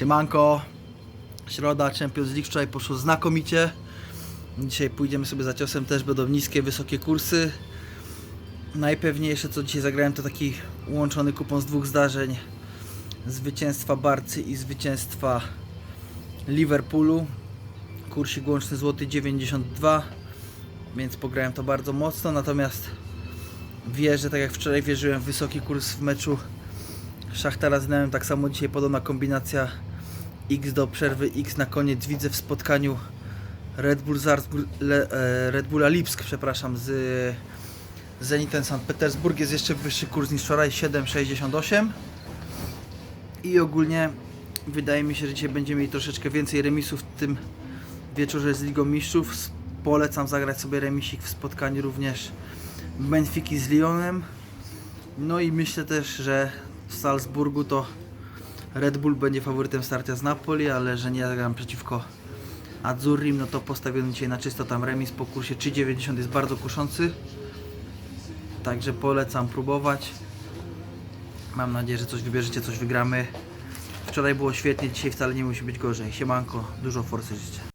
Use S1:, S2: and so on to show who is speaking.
S1: Siemanko, środa, Champions League wczoraj poszło znakomicie. Dzisiaj pójdziemy sobie za ciosem, też będą niskie, wysokie kursy. Najpewniejsze co dzisiaj zagrałem to taki łączony kupon z dwóch zdarzeń. Zwycięstwa Barcy i zwycięstwa Liverpoolu. Kursik łączny złoty 92, więc pograłem to bardzo mocno, natomiast wierzę, tak jak wczoraj wierzyłem w wysoki kurs w meczu Szachtara z Neem, tak samo dzisiaj podobna kombinacja X do przerwy, X na koniec widzę w spotkaniu Red Bull Salzburg, Le, e, Red Bulla Lipsk, przepraszam, z Zenitem St. Petersburg jest jeszcze wyższy kurs niż wczoraj, 7,68 i ogólnie wydaje mi się, że dzisiaj będziemy mieli troszeczkę więcej remisów w tym wieczorze z Ligą Mistrzów. Polecam zagrać sobie remisik w spotkaniu również Benfiki z Lyonem. No i myślę też, że w Salzburgu to Red Bull będzie faworytem starcia z Napoli, ale że nie zagram przeciwko Azzurrim, no to postawiony dzisiaj na czysto tam remis po kursie 3,90 jest bardzo kuszący. Także polecam próbować. Mam nadzieję, że coś wybierzecie, coś wygramy. Wczoraj było świetnie, dzisiaj wcale nie musi być gorzej. Siemanko, dużo forsy życzę.